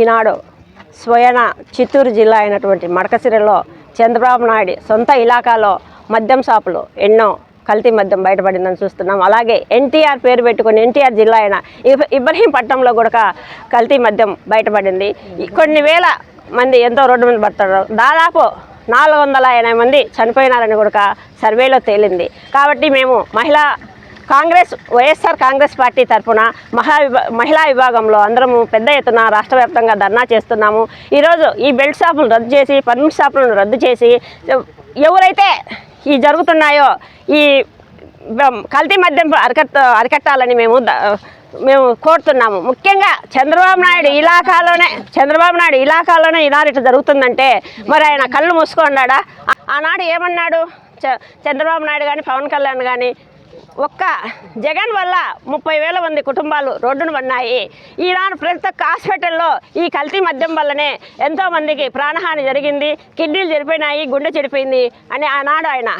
ఈనాడు స్వయన చిత్తూరు జిల్లా అయినటువంటి మడకసిరలో చంద్రబాబు నాయుడు సొంత ఇలాకాలో మద్యం షాపులు ఎన్నో కల్తీ మద్యం బయటపడిందని చూస్తున్నాం. అలాగే ఎన్టీఆర్ పేరు పెట్టుకుని ఎన్టీఆర్ జిల్లా అయిన ఇబ్రహీంపట్నంలో కూడా కల్తీ మద్యం బయటపడింది. కొన్ని వేల మంది ఎంతో రోడ్డు మీద పడతారు. దాదాపు నాలుగు వందల ఎనభై మంది చనిపోయినారని కూడా సర్వేలో తేలింది. కాబట్టి మేము మహిళా కాంగ్రెస్ వైఎస్ఆర్ కాంగ్రెస్ పార్టీ తరఫున మహా విభా మహిళా విభాగంలో అందరము పెద్ద ఎత్తున రాష్ట్ర వ్యాప్తంగా ధర్నా చేస్తున్నాము. ఈరోజు ఈ బెల్ట్ షాపులను రద్దు చేసి పర్మిట్ షాపులను రద్దు చేసి ఎవరైతే ఈ జరుగుతున్నాయో ఈ కల్తీ మద్యం అరికట్ట అరికట్టాలని మేము మేము కోరుతున్నాము. ముఖ్యంగా చంద్రబాబు నాయుడు ఇలాకాలోనే చంద్రబాబు నాయుడు ఇలాకాలోనే ఇలాంటి ఇట్లా జరుగుతుందంటే మరి ఆయన కళ్ళు మూసుకున్నాడా ఆనాడు ఏమన్నాడు? చ- చంద్రబాబు నాయుడు కానీ పవన్ కళ్యాణ్ కానీ ఒక్క జగన్ వల్ల ముప్పై వేల మంది కుటుంబాలు రోడ్డును పడినాయి. ఈనాడు ప్రతి ఒక్క హాస్పిటల్లో ఈ కల్తీ మద్యం వల్లనే ఎంతోమందికి ప్రాణహాని జరిగింది. కిడ్నీలు చెడిపోయినాయి గుండె చెడిపోయింది అని ఆనాడు ఆయన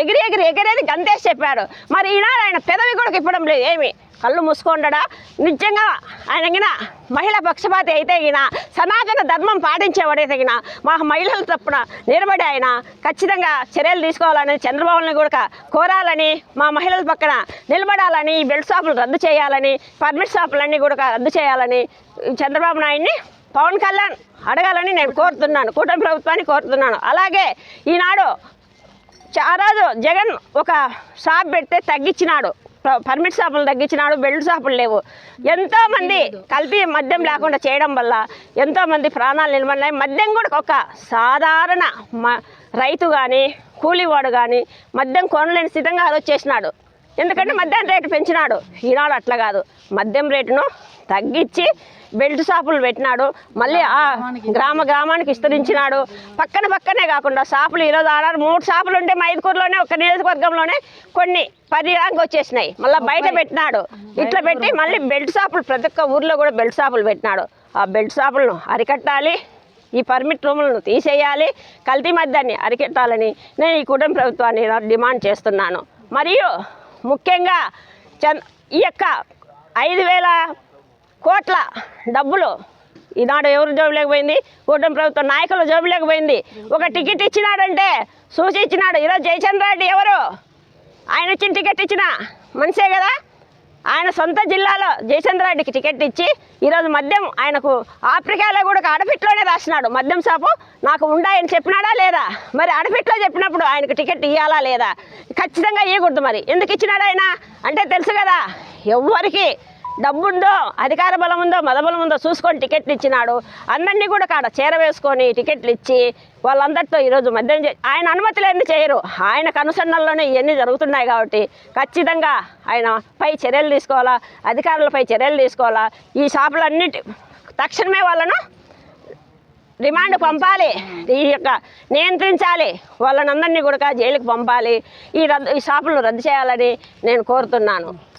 ఎగిరి ఎగిరి ఎగిరేది గంతేసి చెప్పాడు. మరి ఈనాడు ఆయన పెదవి కూడా ఇప్పడం లేదు ఏమి? కళ్ళు మూసుకుంటాడా నిజంగా ఆయన మహిళా పక్షపాతి అయితే ఈయన సనాతన ధర్మం పాటించేవాడైతే గిన మా మహిళల తప్పున నిలబడి ఆయన ఖచ్చితంగా చర్యలు తీసుకోవాలని చంద్రబాబుని కూడా కోరాలని మా మహిళల పక్కన నిలబడాలని ఈ బెల్ట్ షాపులు రద్దు చేయాలని పర్మిట్ షాపులన్నీ కూడా రద్దు చేయాలని చంద్రబాబు నాయుడిని పవన్ కళ్యాణ్ అడగాలని నేను కోరుతున్నాను. కూటమి ప్రభుత్వాన్ని కోరుతున్నాను. అలాగే ఈనాడు ఆ రోజు జగన్ ఒక షాప్ పెడితే తగ్గించినాడు. పర్మిట్ షాపులు తగ్గించినాడు బెల్ట్ షాపులు లేవు. ఎంతో మంది కల్తీ మద్యం లేకుండా చేయడం వల్ల ఎంతో మంది ప్రాణాలు నిలబడినాయి. మద్యం కూడా ఒక సాధారణ మ రైతు కానీ కూలీవాడు కానీ మద్యం కొనలేని స్థితంగా ఆ రోజు చేసినాడు ఎందుకంటే మద్యం రేటు పెంచినాడు. ఈనాడు అట్లా కాదు. మద్యం రేటును తగ్గించి బెల్ట్ షాపులు పెట్టినాడు. మళ్ళీ ఆ గ్రామ గ్రామానికి విస్తరించినాడు. పక్కన పక్కనే కాకుండా షాపులు ఈరోజు ఆడారు. మూడు షాపులు ఉంటే మైదుకూరులోనే ఒక నియోజకవర్గంలోనే కొన్ని పర్యానికి వచ్చేసినాయి. మళ్ళీ బయట పెట్టినాడు. ఇట్లా పెట్టి మళ్ళీ బెల్ట్ షాపులు ప్రతి ఒక్క ఊర్లో కూడా బెల్ట్ షాపులు పెట్టినాడు. ఆ బెల్ట్ షాపులను అరికట్టాలి. ఈ పర్మిట్ రూములను తీసేయాలి. కల్తీ మద్యాన్ని అరికెట్టాలని నేను ఈ కుటుంబ ప్రభుత్వాన్ని డిమాండ్ చేస్తున్నాను. మరియు ముఖ్యంగా చంద్ ఈ యొక్క ఐదు వేల కోట్ల డబ్బులు. ఈనాడు ఎవరు జాబు లేకపోయింది? కూటమి ప్రభుత్వం నాయకుల జాబు లేకపోయింది. ఒక టికెట్ ఇచ్చినాడంటే సూచి ఇచ్చినాడు ఈరోజు జయచంద్ర రెడ్డి ఎవరు? ఆయన ఇచ్చిన టికెట్ ఇచ్చిన మనిషే కదా. ఆయన సొంత జిల్లాలో జయచంద్ర రెడ్డికి టికెట్ ఇచ్చి ఈరోజు మద్యం ఆయనకు ఆఫ్రికాలో కూడా ఒక అడపిట్లోనే రాసినాడు. మద్యం షాపు నాకు ఉండాయని చెప్పినాడా లేదా? మరి అడపిట్లో చెప్పినప్పుడు ఆయనకు టికెట్ ఇవ్వాలా లేదా? ఖచ్చితంగా ఇవ్వకూడదు మరి. ఎందుకు ఇచ్చినాడు ఆయన? అంటే తెలుసు కదా ఎవ్వరికి డబ్బుందో అధికార బలం ఉందో మదబలం ఉందో చూసుకొని టికెట్లు ఇచ్చినాడు. అందరినీ కూడా కాడ చేరవేసుకొని టికెట్లు ఇచ్చి వాళ్ళందరితో ఈరోజు మద్యం చే- ఆయన అనుమతి లేని చేయరు? ఆయన కనుసన్నల్లోనే ఇవన్నీ జరుగుతున్నాయి కాబట్టి ఖచ్చితంగా ఆయన పై చర్యలు తీసుకోవాలా అధికారులపై చర్యలు తీసుకోవాలా ఈ షాపులన్నిటి తక్షణమే వాళ్ళను రిమాండ్ పంపాలి. ఈ యొక్క నియంత్రించాలి. వాళ్ళనందరినీ కూడా జైలుకి పంపాలి. ఈ రద్దు ఈ షాపులను రద్దు చేయాలని నేను కోరుతున్నాను.